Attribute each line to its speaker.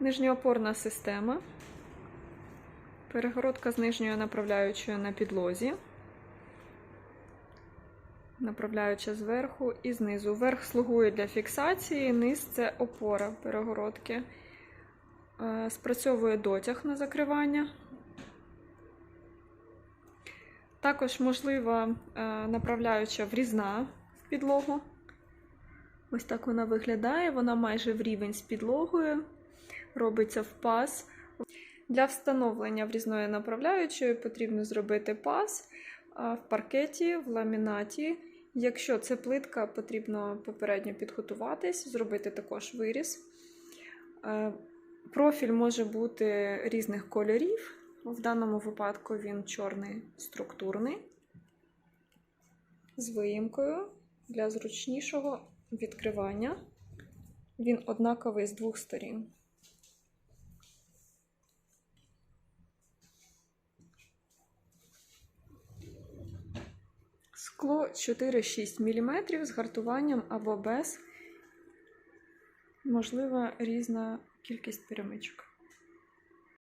Speaker 1: Нижньоопорна система. Перегородка з нижньою направляючою на підлозі. Направляюча зверху і знизу. Верх слугує для фіксації, низ це опора перегородки. Е, Спрацьовує дотяг на закривання. Також можлива е, направляюча врізна в підлогу. Ось так вона виглядає. Вона майже в рівень з підлогою. Робиться в паз. Для встановлення врізної направляючої потрібно зробити паз в паркеті, в ламінаті. Якщо це плитка, потрібно попередньо підготуватись, зробити також виріз. Профіль може бути різних кольорів. В даному випадку він чорний структурний з виїмкою для зручнішого відкривання. Він однаковий з двох сторін. Скло 4-6 мм з гартуванням або без. Можлива різна кількість перемичок.